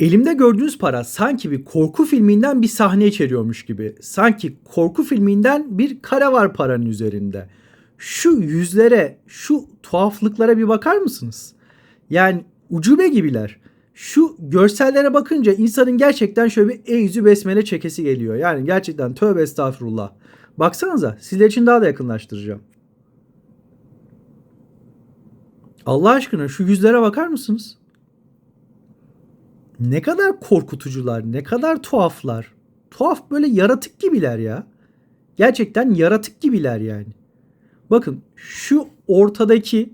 Elimde gördüğünüz para sanki bir korku filminden bir sahne içeriyormuş gibi. Sanki korku filminden bir kare var paranın üzerinde. Şu yüzlere, şu tuhaflıklara bir bakar mısınız? Yani ucube gibiler. Şu görsellere bakınca insanın gerçekten şöyle bir e yüzü besmele çekesi geliyor. Yani gerçekten tövbe estağfurullah. Baksanıza sizler için daha da yakınlaştıracağım. Allah aşkına şu yüzlere bakar mısınız? Ne kadar korkutucular, ne kadar tuhaflar. Tuhaf böyle yaratık gibiler ya. Gerçekten yaratık gibiler yani. Bakın şu ortadaki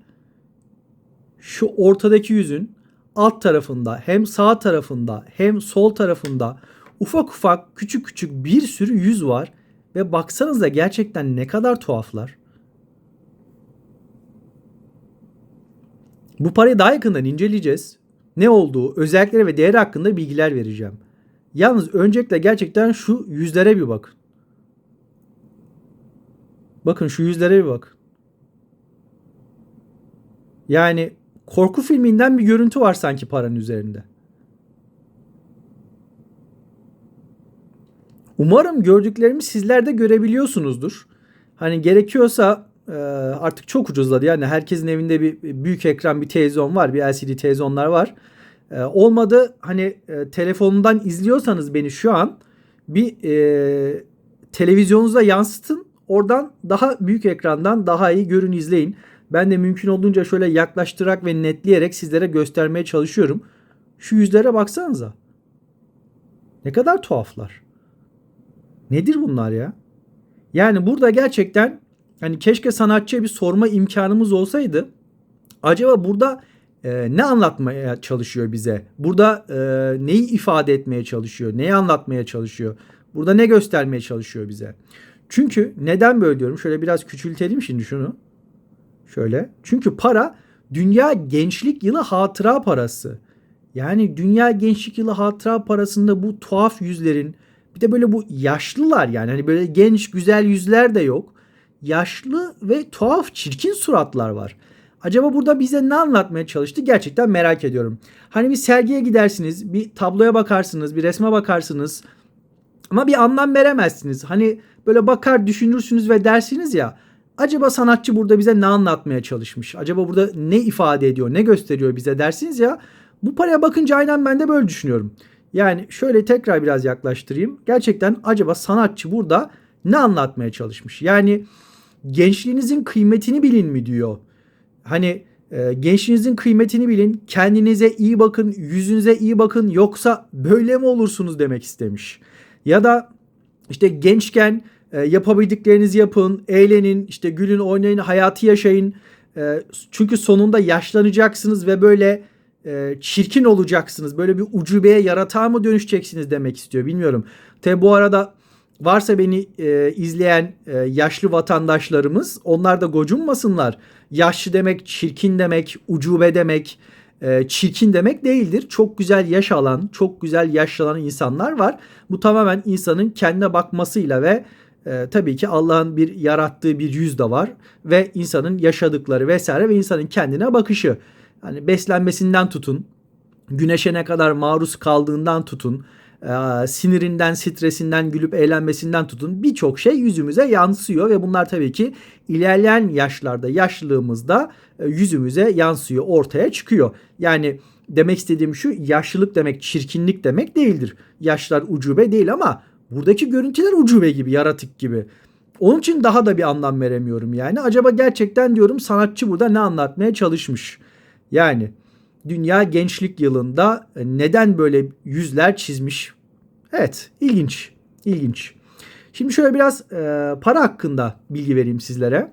şu ortadaki yüzün alt tarafında hem sağ tarafında hem sol tarafında ufak ufak küçük küçük bir sürü yüz var ve baksanıza gerçekten ne kadar tuhaflar. Bu parayı daha yakından inceleyeceğiz. Ne olduğu, özellikleri ve değeri hakkında bilgiler vereceğim. Yalnız öncelikle gerçekten şu yüzlere bir bakın. Bakın şu yüzlere bir bak. Yani korku filminden bir görüntü var sanki paranın üzerinde. Umarım gördüklerimi sizler de görebiliyorsunuzdur. Hani gerekiyorsa artık çok ucuzladı. Yani herkesin evinde bir büyük ekran bir televizyon var. Bir LCD televizyonlar var. E, olmadı hani e, telefonundan izliyorsanız beni şu an bir televizyonunuza yansıtın. Oradan daha büyük ekrandan daha iyi görün izleyin. Ben de mümkün olduğunca şöyle yaklaştırarak ve netleyerek sizlere göstermeye çalışıyorum. Şu yüzlere baksanıza. Ne kadar tuhaflar. Nedir bunlar ya? Yani burada gerçekten hani keşke sanatçıya bir sorma imkanımız olsaydı. Acaba burada e, ne anlatmaya çalışıyor bize? Burada e, neyi ifade etmeye çalışıyor? Neyi anlatmaya çalışıyor? Burada ne göstermeye çalışıyor bize? Çünkü neden böyle diyorum? Şöyle biraz küçültelim şimdi şunu. Şöyle. Çünkü para Dünya Gençlik Yılı hatıra parası. Yani Dünya Gençlik Yılı hatıra parasında bu tuhaf yüzlerin bir de böyle bu yaşlılar yani hani böyle genç güzel yüzler de yok. Yaşlı ve tuhaf çirkin suratlar var. Acaba burada bize ne anlatmaya çalıştı gerçekten merak ediyorum. Hani bir sergiye gidersiniz, bir tabloya bakarsınız, bir resme bakarsınız ama bir anlam veremezsiniz. Hani böyle bakar düşünürsünüz ve dersiniz ya acaba sanatçı burada bize ne anlatmaya çalışmış? Acaba burada ne ifade ediyor, ne gösteriyor bize dersiniz ya. Bu paraya bakınca aynen ben de böyle düşünüyorum. Yani şöyle tekrar biraz yaklaştırayım. Gerçekten acaba sanatçı burada ne anlatmaya çalışmış? Yani gençliğinizin kıymetini bilin mi diyor. Hani e, gençliğinizin kıymetini bilin, kendinize iyi bakın, yüzünüze iyi bakın yoksa böyle mi olursunuz demek istemiş. Ya da işte gençken e, yapabildiklerinizi yapın, eğlenin, işte gülün, oynayın, hayatı yaşayın. E, çünkü sonunda yaşlanacaksınız ve böyle e, çirkin olacaksınız. Böyle bir ucubeye yaratığa mı dönüşeceksiniz demek istiyor. Bilmiyorum. Tabi bu arada varsa beni e, izleyen e, yaşlı vatandaşlarımız onlar da gocunmasınlar. Yaşlı demek çirkin demek, ucube demek, e, çirkin demek değildir. Çok güzel yaş alan, çok güzel yaşlanan insanlar var. Bu tamamen insanın kendine bakmasıyla ve e, tabii ki Allah'ın bir yarattığı bir yüz de var ve insanın yaşadıkları vesaire ve insanın kendine bakışı. Hani beslenmesinden tutun, güneşe ne kadar maruz kaldığından tutun, e, sinirinden, stresinden, gülüp eğlenmesinden tutun birçok şey yüzümüze yansıyor ve bunlar tabii ki ilerleyen yaşlarda, yaşlılığımızda e, yüzümüze yansıyor, ortaya çıkıyor. Yani demek istediğim şu yaşlılık demek çirkinlik demek değildir. Yaşlar ucube değil ama buradaki görüntüler ucube gibi, yaratık gibi. Onun için daha da bir anlam veremiyorum yani. Acaba gerçekten diyorum sanatçı burada ne anlatmaya çalışmış? Yani Dünya Gençlik Yılında e, neden böyle yüzler çizmiş? Evet, ilginç. İlginç. Şimdi şöyle biraz e, para hakkında bilgi vereyim sizlere.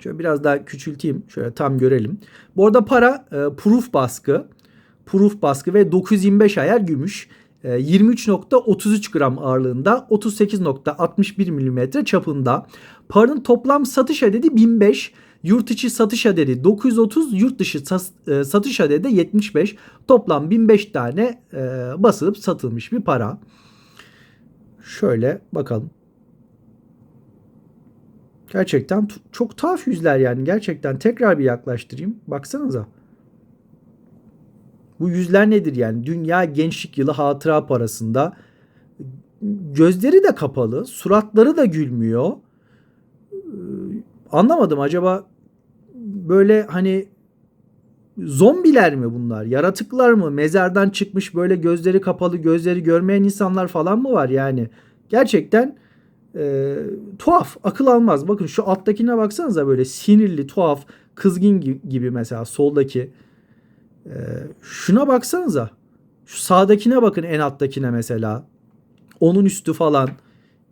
Şöyle biraz daha küçülteyim. Şöyle tam görelim. Bu arada para e, proof baskı. Proof baskı ve 925 ayar gümüş. 23.33 e, gram ağırlığında 38.61 mm çapında. Paranın toplam satış adedi 1005. Yurt içi satış adedi 930, yurt dışı e, satış adedi 75. Toplam 1005 tane e, basılıp satılmış bir para. Şöyle bakalım. Gerçekten çok tuhaf yüzler yani. Gerçekten tekrar bir yaklaştırayım. Baksanıza. Bu yüzler nedir yani? Dünya Gençlik Yılı hatıra parasında gözleri de kapalı, suratları da gülmüyor. Anlamadım acaba böyle hani zombiler mi bunlar? Yaratıklar mı? Mezardan çıkmış böyle gözleri kapalı, gözleri görmeyen insanlar falan mı var yani? Gerçekten e, tuhaf, akıl almaz. Bakın şu alttakine baksanıza böyle sinirli, tuhaf, kızgın gi- gibi mesela soldaki. E, şuna baksanıza. Şu sağdakine bakın en alttakine mesela. Onun üstü falan.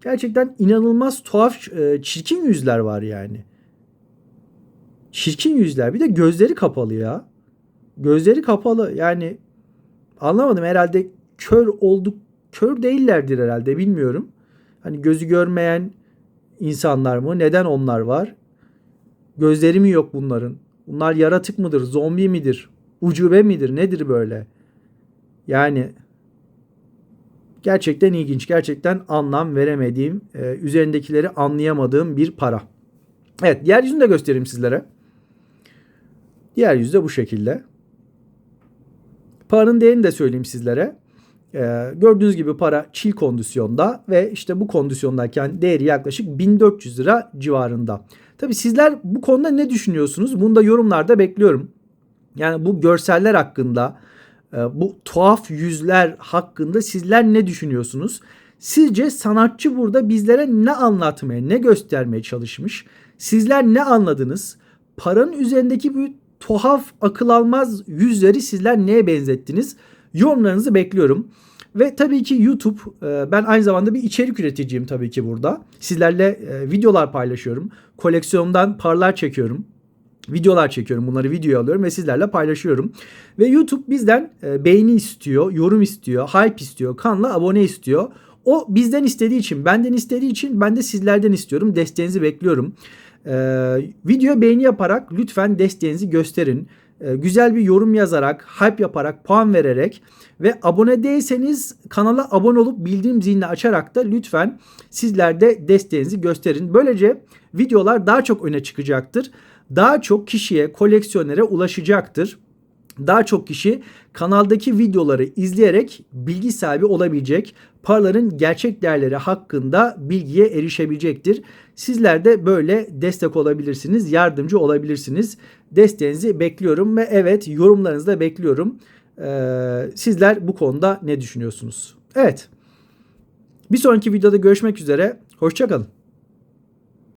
Gerçekten inanılmaz tuhaf, e, çirkin yüzler var yani. Çirkin yüzler. Bir de gözleri kapalı ya. Gözleri kapalı. Yani anlamadım herhalde kör olduk kör değillerdir herhalde bilmiyorum. Hani gözü görmeyen insanlar mı? Neden onlar var? Gözleri mi yok bunların? Bunlar yaratık mıdır? Zombi midir? Ucube midir? Nedir böyle? Yani gerçekten ilginç. Gerçekten anlam veremediğim, e, üzerindekileri anlayamadığım bir para. Evet, diğer yüzünü de göstereyim sizlere. Diğer yüzü de bu şekilde. Paranın değerini de söyleyeyim sizlere. Ee, gördüğünüz gibi para çil kondisyonda ve işte bu kondisyondayken değeri yaklaşık 1400 lira civarında. Tabi sizler bu konuda ne düşünüyorsunuz? Bunu da yorumlarda bekliyorum. Yani bu görseller hakkında, bu tuhaf yüzler hakkında sizler ne düşünüyorsunuz? Sizce sanatçı burada bizlere ne anlatmaya, ne göstermeye çalışmış? Sizler ne anladınız? Paranın üzerindeki bu tuhaf, akıl almaz yüzleri sizler neye benzettiniz? Yorumlarınızı bekliyorum. Ve tabii ki YouTube e, ben aynı zamanda bir içerik üreticiyim tabii ki burada. Sizlerle e, videolar paylaşıyorum. Koleksiyondan parlar çekiyorum. Videolar çekiyorum. Bunları videoya alıyorum ve sizlerle paylaşıyorum. Ve YouTube bizden e, beğeni istiyor, yorum istiyor, hype istiyor, kanala abone istiyor. O bizden istediği için, benden istediği için ben de sizlerden istiyorum. Desteğinizi bekliyorum. Ee, videoya beğeni yaparak lütfen desteğinizi gösterin. Ee, güzel bir yorum yazarak, hype yaparak, puan vererek ve abone değilseniz kanala abone olup bildirim zilini açarak da lütfen sizler de desteğinizi gösterin. Böylece videolar daha çok öne çıkacaktır. Daha çok kişiye, koleksiyonere ulaşacaktır. Daha çok kişi kanaldaki videoları izleyerek bilgi sahibi olabilecek, paraların gerçek değerleri hakkında bilgiye erişebilecektir. Sizler de böyle destek olabilirsiniz, yardımcı olabilirsiniz. Desteğinizi bekliyorum ve evet yorumlarınızı da bekliyorum. Ee, sizler bu konuda ne düşünüyorsunuz? Evet. Bir sonraki videoda görüşmek üzere. Hoşçakalın.